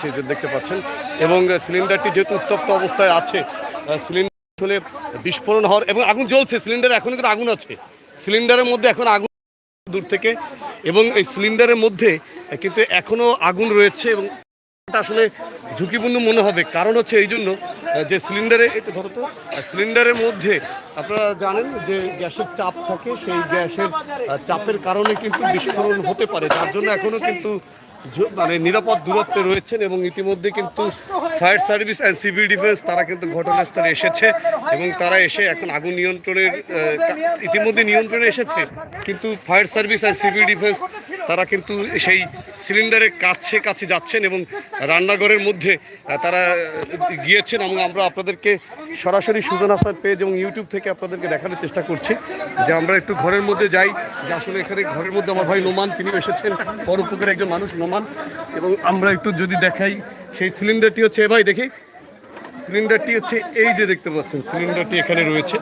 যে দেখতে পাচ্ছেন। এবং সিলিন্ডারটি যেহেতু উত্তপ্ত অবস্থায় আছে সিলিন্ডার আসলে বিস্ফোরণ হওয়ার এবং আগুন জ্বলছে, সিলিন্ডারে এখনও কিন্তু আগুন আছে। সিলিন্ডারের মধ্যে এখন আগুন দূর থেকে এবং এই সিলিন্ডারের মধ্যে কিন্তু এখনও আগুন রয়েছে এবং আসলে ঝুঁকিপূর্ণ মনে হবে। কারণ হচ্ছে এই জন্য যে সিলিন্ডারে এটা ধরো তো সিলিন্ডারের মধ্যে আপনারা জানেন যে গ্যাসের চাপ থাকে, সেই গ্যাসের চাপের কারণে কিন্তু বিস্ফোরণ হতে পারে। তার জন্য এখনও কিন্তু মানে নিরাপদ দূরত্বে রয়েছেন এবং ইতিমধ্যে কিন্তু fire service and civil defence তারা কিন্তু ঘটনাস্থলে এসেছে এবং তারা এসে এখন আগুন নিয়ন্ত্রণের ইতিমধ্যে নিয়ন্ত্রণে এসেছে। কিন্তু fire service and civil defence তারা কিন্তু সেই সিলিন্ডারের কাছে কাছে যাচ্ছেন এবং রান্নাঘরের মধ্যে তারা গিয়েছেন এবং আমরা আপনাদেরকে সরাসরি সুজন হাসান পেজ এবং ইউটিউব থেকে আপনাদেরকে দেখানোর চেষ্টা করছি যে আমরা একটু ঘরের মধ্যে যাই। যে আসলে এখানে ঘরের মধ্যে আমার ভাই নোমান তিনি এসেছেন। পরোপকার একজন মানুষ, নোমান এবং আমরা একটু যদি দেখাই সেই সিলিন্ডারটি হচ্ছে এ ভাই দেখি সিলিন্ডারটি হচ্ছে এই যে দেখতে পাচ্ছেন সিলিন্ডারটি এখানে রয়েছে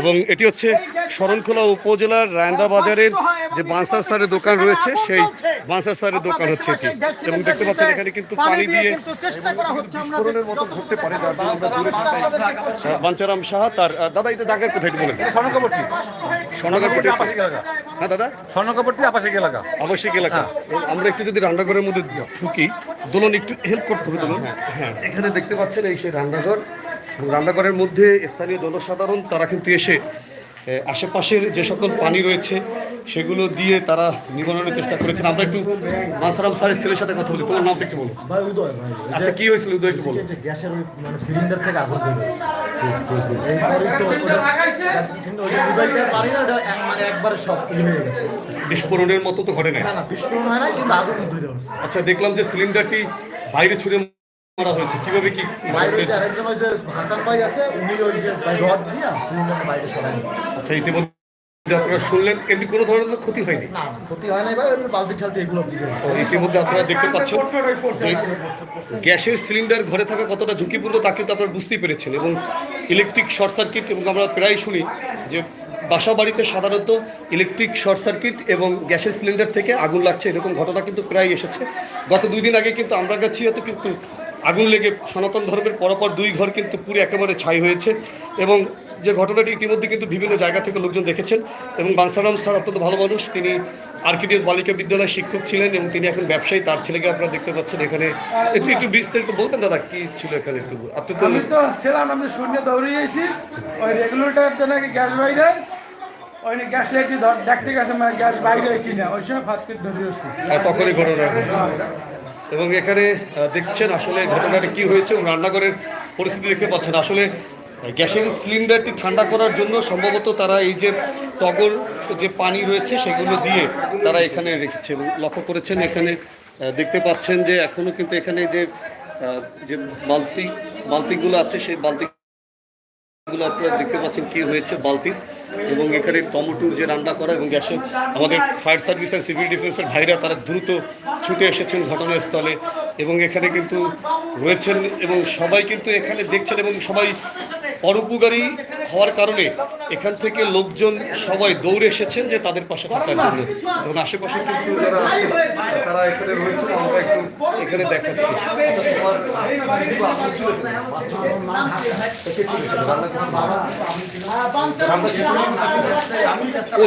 এবং এটি হচ্ছে শরণখোলা উপজেলার রায়ন্দা বাজারের যে বানসার সারের দোকান রয়েছে সেই বানসার সারের দোকান হচ্ছে এটি। এবং দেখতে পাচ্ছেন এখানে কিন্তু পানি দিয়ে চেষ্টা করা হচ্ছে বিস্ফোরণের মতো ঘটতে পারে বাঞ্চারাম সাহা তার দাদা এটা জায়গা কোথায় বলেন। হ্যাঁ দাদা? স্বর্ণকপট্টি আবাসিক এলাকা? আবাসিক এলাকা? আমরা একটু যদি রান্নাঘরের মধ্যে ঢুকি দোলন একটু হেল্প করতে হবে দোলন। হ্যাঁ। এখানে দেখতে পাচ্ছেন এই সেই রান্নাঘর। রান্নাঘরের মধ্যে স্থানীয় জনসাধারণ তারা কিন্তু এসে আশেপাশের যে সকল পানি রয়েছে সেগুলো দিয়ে তারা নিবারণের চেষ্টা করেছেন। আমরা একটু মাসারাম স্যারের ছেলের সাথে কথা বলি। তোমার নামটা একটু বলো। ভাই উদয় ভাই। আচ্ছা কি হয়েছিল? উদয় একটু বলো। গ্যাসের ওই মানে সিলিন্ডার থেকে আগুন এক- মানে বিস্ফোরণের মতো তো ঘটে নাই। বিস্ফোরণ হয় না কিন্তু আগুন ধরে আচ্ছা দেখলাম যে সিলিন্ডারটি বাইরে ছুড়ে মারা হয়েছে? কীভাবে কি বাইরে যে আরেকজন ওই যে হাসান ভাই আছে উনি ওই যে রড দিয়া সিলিন্ডারটা বাইরে সরাই আচ্ছা ইতিমধ্যে আপনারা শুনলেন এমনি কোনো ধরনের ক্ষতি হয়নি? না ক্ষতি হয় না ভাই এমনি বালতি ঠালতি এগুলো দিয়ে ইতিমধ্যে আপনারা দেখতে পাচ্ছেন গ্যাসের সিলিন্ডার ঘরে থাকা কতটা ঝুঁকিপূর্ণ তা কিন্তু আপনারা বুঝতেই পেরেছেন এবং ইলেকট্রিক শর্ট সার্কিট এবং আমরা প্রায় শুনি যে বাসা বাড়িতে সাধারণত ইলেকট্রিক শর্ট সার্কিট এবং গ্যাসের সিলিন্ডার থেকে আগুন লাগছে এরকম ঘটনা কিন্তু প্রায় এসেছে। গত দুই দিন আগে কিন্তু আমরা গাছিয়াতে কিন্তু আগুন লেগে সনাতন ধর্মের পরপর দুই ঘর কিন্তু পুরো একেবারে ছাই হয়েছে এবং যে ঘটনাটি ইতিমধ্যে কিন্তু বিভিন্ন জায়গা থেকে লোকজন দেখেছেন এবং বানসারাম স্যার অত্যন্ত ভালো মানুষ। তিনি আর্কিডিএস বালিকা বিদ্যালয়ের শিক্ষক ছিলেন এবং তিনি এখন ব্যবসায়ী তার ছেলেকে আপনারা দেখতে পাচ্ছেন এখানে। একটু একটু বিস্তারিত বলবেন দাদা কি ছিল এখানে একটু? আপনি তো আমি তো ছিলাম আমি শূন্য দৌড়িয়েছি ওই রেগুলেটরটা নাকি গ্যাস বাইরে। ওই গ্যাস লাইট দেখতে গেছে মানে গ্যাস বাইরে কিনা। ওই সময় করে ধরিয়েছি তখনই ঘটনা। এবং এখানে দেখছেন আসলে ঘটনাটি কি হয়েছে এবং রান্নাঘরের পরিস্থিতি দেখতে পাচ্ছেন। আসলে গ্যাসের সিলিন্ডারটি ঠান্ডা করার জন্য সম্ভবত তারা এই যে টগর, যে পানি রয়েছে সেগুলো দিয়ে তারা এখানে রেখেছে লক্ষ্য করেছেন এখানে দেখতে পাচ্ছেন যে এখনও কিন্তু এখানে যে যে বালতি, বালতিগুলো আছে, সেই বালতি এগুলো আপনারা দেখতে পাচ্ছেন কি হয়েছে বালতি এবং এখানে টমেটোর যে রান্না করা এবং গ্যাসে আমাদের ফায়ার সার্ভিস আর সিভিল ডিফেন্সের ভাইরা তারা দ্রুত ছুটে এসেছেন ঘটনাস্থলে। এবং এখানে কিন্তু রয়েছেন এবং সবাই কিন্তু এখানে দেখছেন এবং সবাই পরোপকারী হওয়ার কারণে এখান থেকে লোকজন সবাই দৌড়ে এসেছেন যে তাদের পাশে থাকার জন্য। এবং আশেপাশে কিন্তু তারা এখানে রয়েছেন আমরা একটু এখানে দেখাচ্ছি। আচ্ছা, করছিলেন?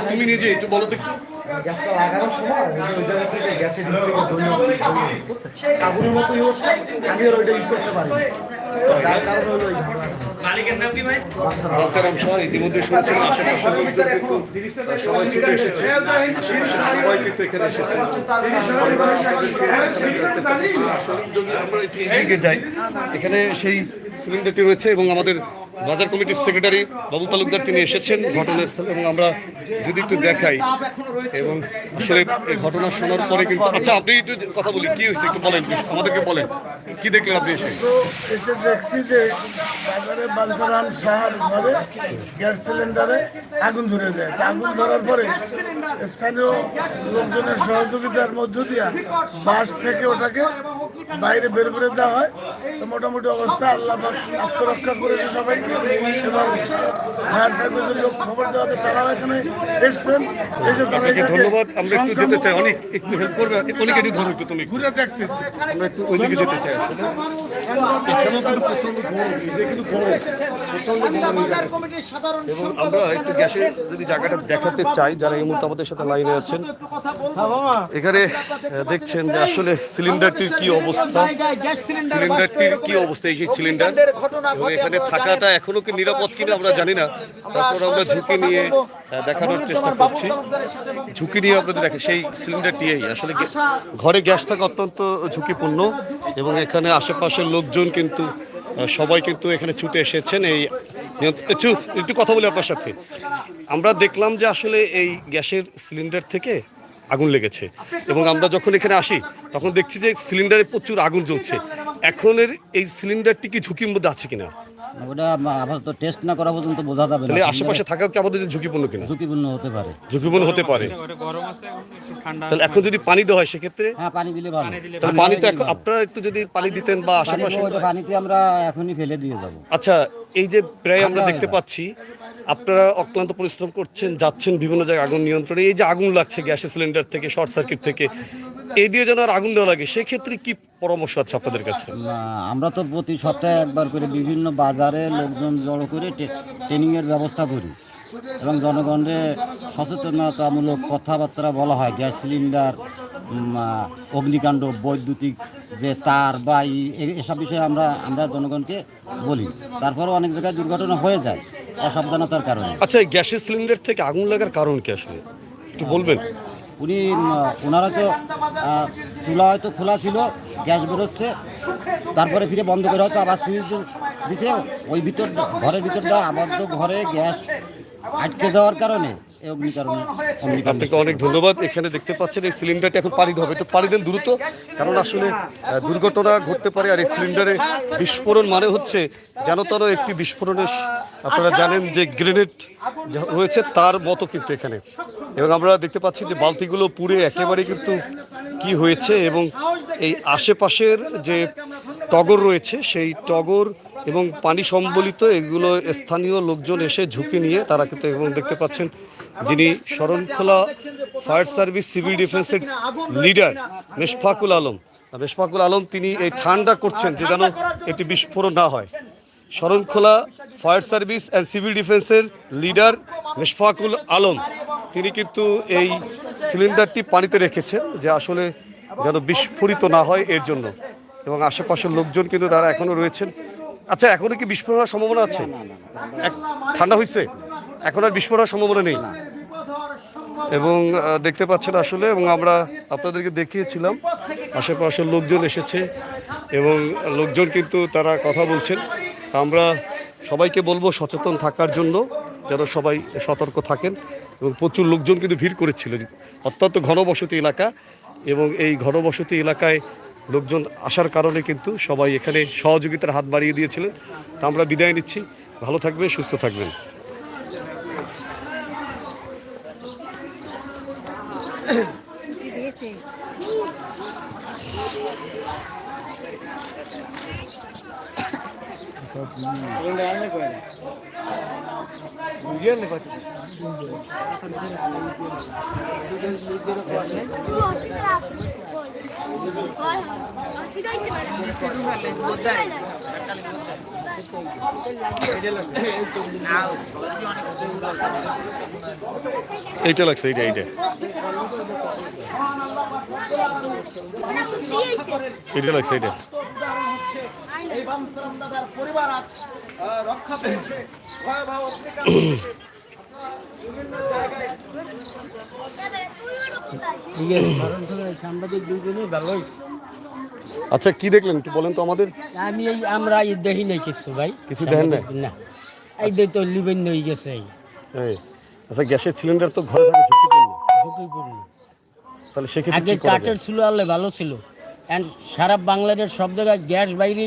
তুমি নিজে একটু বলো তো। গ্যাসটা লাগানোর সময় গ্যাসের দিক থেকে আগুনের মতোই হচ্ছে আমি আর ওইটা ই করতে পারি যার কারণে হলো ওই ঝামেলাটা বাচ্চারাম সহ ইতিমধ্যে শুনছেন আশেপাশের লোকজন কিন্তু সবাই ছুটে এসেছে। সবাই কিন্তু এখানে এসেছে। যদি আমরা এদিকে যাই এখানে সেই সিলিন্ডারটি রয়েছে এবং আমাদের বাজার কমিটির সেক্রেটারি বাবু তালুকদার তিনি এসেছেন ঘটনাস্থলে এবং আমরা যদি একটু দেখাই এবং আসলে এই ঘটনা শোনার পরে কিন্তু আচ্ছা আপনি একটু কথা বলি কি হয়েছে? একটু বলেন আমাদেরকে বলেন। কি দেখলেন আপনি এসে? এসে দেখছি যে বাজারে বালসারাম শাহার ঘরে গ্যাস সিলিন্ডারে আগুন ধরে যায়। আগুন ধরার পরে স্থানীয় লোকজনের সহযোগিতার মধ্য দিয়ে বাস থেকে ওটাকে বাইরে বের করে দেওয়া হয়। তো মোটামুটি অবস্থা আল্লাহ পাক আত্মরক্ষা করেছে সবাইকে এবং ফায়ার সার্ভিসের লোক খবর দেওয়াতে তারাও এখানে এসছেন। এসে তারা ধন্যবাদ আমরা একটু যেতে চাই। অনেক একটু হেল্প করবে। অনেক একটু ধরো তুমি ঘুরে দেখতেছি। আমরা একটু ওইদিকে যেতে চাই এখানেও কিন্তু প্রচণ্ড গরম কিন্তু গরম। প্রচণ্ড গরম এই জায়গায়। এবং আমরা একটু গ্যাসে যদি জায়গাটা দেখাতে চাই যারা এই মুহূর্তে আমাদের সাথে লাইনে আছেন এখানে দেখছেন যে আসলে সিলিন্ডারটির কি অবস্থা। সিলিন্ডারটির কি অবস্থা? এই সেই সিলিন্ডার এবং এখানে থাকাটা এখনও কি নিরাপদ কিনা আমরা জানি না। তারপর আমরা ঝুঁকি নিয়ে দেখানোর চেষ্টা করছি। ঝুঁকি নিয়ে আপনাদের দেখে সেই সিলিন্ডারটি এই আসলে ঘরে গ্যাস থাকা অত্যন্ত ঝুঁকিপূর্ণ এবং এখানে আশেপাশের লোকজন কিন্তু সবাই কিন্তু এখানে ছুটে এসেছেন। এই একটু কথা বলি আপনার সাথে। আমরা দেখলাম যে আসলে এই গ্যাসের সিলিন্ডার থেকে আগুন লেগেছে। এবং আমরা যখন এখানে আসি তখন দেখছি যে সিলিন্ডারে প্রচুর আগুন জ্বলছে। এখনের এই সিলিন্ডারটি কি ঝুঁকির মধ্যে আছে কিনা? ওটা আপাতত টেস্ট না করা পর্যন্ত বোঝা যাবে না। আশেপাশে থাকাও কি আমাদের জন্য ঝুঁকিপূর্ণ কিনা? ঝুঁকিপূর্ণ হতে পারে। ঝুঁকিপূর্ণ হতে পারে। তাহলে এখন যদি পানি দেওয়া হয় সেক্ষেত্রে? হ্যাঁ পানি দিলে ভালো। তাহলে পানি তো এখন আপনারা একটু যদি পানি দিতেন বা আশেপাশে পানিতে আমরা এখনই ফেলে দিয়ে যাব। আচ্ছা এই যে প্রায় আমরা দেখতে পাচ্ছি আপনারা অক্লান্ত পরিশ্রম করছেন, যাচ্ছেন বিভিন্ন জায়গায় আগুন নিয়ন্ত্রণে, এই যে আগুন লাগছে গ্যাসের সিলিন্ডার থেকে, শর্ট সার্কিট থেকে এই দিয়ে যেন আর আগুন দেওয়া লাগে, সেক্ষেত্রে কি পরামর্শ আছে আপনাদের কাছে? আমরা তো প্রতি সপ্তাহে একবার করে বিভিন্ন বাজারে লোকজন জড়ো করে ট্রেনিংয়ের ব্যবস্থা করি। এবং জনগণের সচেতনতামূলক কথাবার্তা বলা হয়, গ্যাস সিলিন্ডার অগ্নিকাণ্ড, বৈদ্যুতিক যে তার বা এসব বিষয়ে আমরা আমরা জনগণকে বলি। তারপরেও অনেক জায়গায় দুর্ঘটনা হয়ে যায়। অসাবধানতার কারণে। আচ্ছা এই গ্যাসের সিলিন্ডার থেকে আগুন লাগার কারণ কি আসলে? একটু বলবেন। উনি ওনারা তো চুলা হয়তো খোলা ছিল গ্যাস বেরোচ্ছে তারপরে ফিরে বন্ধ করে হয়তো আবার সুইচ দিছে ওই ভিতর ঘরের ভিতরটা আবদ্ধ ঘরে গ্যাস আটকে যাওয়ার কারণে। এই অগ্নিকারণে আপনাকে অনেক ধন্যবাদ। এখানে দেখতে পাচ্ছেন এই সিলিন্ডারটা এখন পানি হবে। একটু পানি দেন দ্রুত কারণ আসলে দুর্ঘটনা ঘটতে পারে আর এই সিলিন্ডারে বিস্ফোরণ মানে হচ্ছে যেন তারও একটি বিস্ফোরণের আপনারা জানেন যে গ্রেনেড রয়েছে তার মতো কিন্তু এখানে। এবং আমরা দেখতে পাচ্ছি যে বালতিগুলো পুড়ে একেবারে কিন্তু কি হয়েছে এবং এই আশেপাশের যে টগর রয়েছে সেই টগর এবং পানি সম্বলিত এগুলো স্থানীয় লোকজন এসে ঝুঁকি নিয়ে তারা কিন্তু এবং দেখতে পাচ্ছেন যিনি শরণখোলা ফায়ার সার্ভিস সিভিল ডিফেন্সের লিডার, মেশফাকুল আলম। মেশফাকুল আলম, তিনি এই ঠান্ডা করছেন যে যেন এটি বিস্ফোরণ না হয়। Sarankhola fire service and civil ডিফেন্সের লিডার মেশফাকুল আলম, তিনি কিন্তু এই সিলিন্ডারটি পানিতে রেখেছেন যে আসলে যেন বিস্ফোরিত না হয় এর জন্য। এবং আশেপাশের লোকজন কিন্তু তারা এখনও রয়েছেন। আচ্ছা এখনও কি বিস্ফোরণ হওয়ার সম্ভাবনা আছে? ঠান্ডা হয়েছে এখন আর বিস্ফোরণ হওয়ার সম্ভাবনা নেই? এবং দেখতে পাচ্ছেন আসলে এবং আমরা আপনাদেরকে দেখিয়েছিলাম আশেপাশের লোকজন এসেছে এবং লোকজন কিন্তু তারা কথা বলছেন। আমরা সবাইকে বলব সচেতন থাকার জন্য যেন সবাই সতর্ক থাকেন এবং প্রচুর লোকজন কিন্তু ভিড় করেছিল। অত্যন্ত ঘনবসতি এলাকা এবং এই ঘনবসতি এলাকায় লোকজন আসার কারণে কিন্তু সবাই এখানে সহযোগিতার হাত বাড়িয়ে দিয়েছিলেন। তা আমরা বিদায় নিচ্ছি। ভালো থাকবেন, সুস্থ থাকবেন। এইটা লাগছে এইটা এইটা। এইটা লাগছে এইটা। এই বামসারাম দাদার পরিবার আজ রক্ষা পেয়েছে। ভয়াবহ সাংবাদিক দুজনেই ভালো আচ্ছা কি দেখলেন? একটু বলেন তো আমাদের। আমি এই আমরা এই দেখি নাই কিছু ভাই। কিছু দেখেন নাই? না। এই যে তো লিবেন হয়ে গেছে। এই আচ্ছা গ্যাসের সিলিন্ডার তো ঘরে থাকা ঝুঁকিপূর্ণ। ঝুঁকিপূর্ণ। তাহলে সেক্ষেত্রে আগে কি করা কাঠের ছিল আলে ভালো ছিল। এন্ড সারা বাংলাদেশ সব জায়গায় গ্যাস বাইরে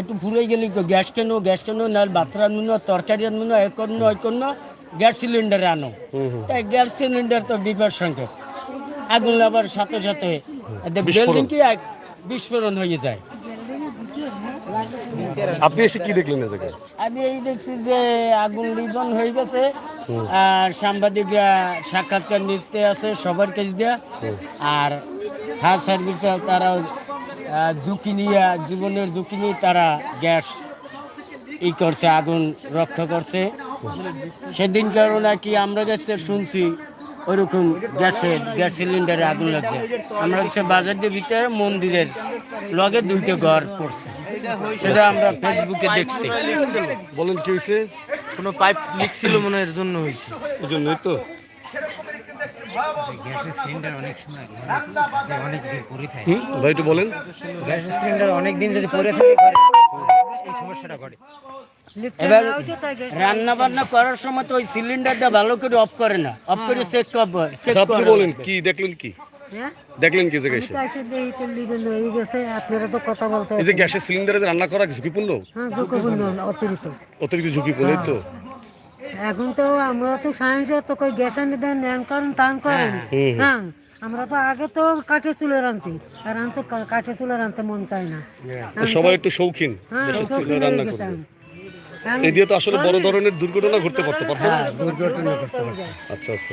একটু ফুরে গেলি তো গ্যাস কেন গ্যাস কেন না ভাত রান্নো তরকারি রান্নো না এ করনো ওই করনো গ্যাস সিলিন্ডার আনো। তাই গ্যাস সিলিন্ডার তো বিপদ সংকেত। আগুন লাগার সাথে সাথে। বিল্ডিং কি বিস্ফোরণ হয়ে যায়। আপনি এসে কি দেখলেন এ জায়গায়? আমি এই দেখছি যে আগুন নিধন হয়ে গেছে। আর সাংবাদিকরা সাক্ষাৎকার নিতে আছে সবার কাছে দেয়া। আর ফায়ার সার্ভিসে তারা ঝুঁকি নিয়ে জীবনের ঝুঁকি নিয়ে তারা গ্যাস ই করছে আগুন রক্ষা করছে। সেদিন কারণ নাকি আমরা কাছে শুনছি ওইরকম গ্যাসের গ্যাস সিলিন্ডারে আগুন লাগছে। আমরা হচ্ছে বাজার দিয়ে ভিতরে মন্দিরের লগে দুইটা ঘর পড়ছে। সেটা আমরা ফেসবুকে দেখছি। বলেন কি হয়েছে কোনো পাইপ লিক ছিল মনে হয় এর জন্য হয়েছে এই জন্যই তো। হুম, ভাই একটু বলেন। গ্যাসের সিলিন্ডার অনেক দিন যদি পরে থাকে এই সমস্যাটা ঘটে। এবার রান্না বান্না করার সময় তো ওই সিলিন্ডারটা ভালো করে অফ করে না অফ করে চেক করে চেক আচ্ছা, করে বলেন কি দেখলেন কি? দেখলেন কি জায়গায় এসে এসে দেখি তো লিগেল হয়ে গেছে আপনারা তো কথা বলতে এই যে গ্যাসের সিলিন্ডারে রান্না করা ঝুঁকিপূর্ণ? হ্যাঁ ঝুঁকিপূর্ণ অতিরিক্ত। অতিরিক্ত ঝুঁকিপূর্ণ তো। এখন তো আমরা তো সায়েন্স তো কই গ্যাস আনি দেন নেন করেন টান করেন। হ্যাঁ আমরা তো আগে তো কাঠে চুলে রাঁধছি আর আমি তো কাঠে চুলে রাঁধতে মন চায় না। সবাই একটু শৌখিন হ্যাঁ শৌখিন চুলায় হয়ে রান্না গেছে করবে আমি। আমি- এই দিয়ে তো আসলে বড় ধরনের দুর্ঘটনা ঘটতে পারতো পারতো না? দুর্ঘটনা করতে পারে আচ্ছা আচ্ছা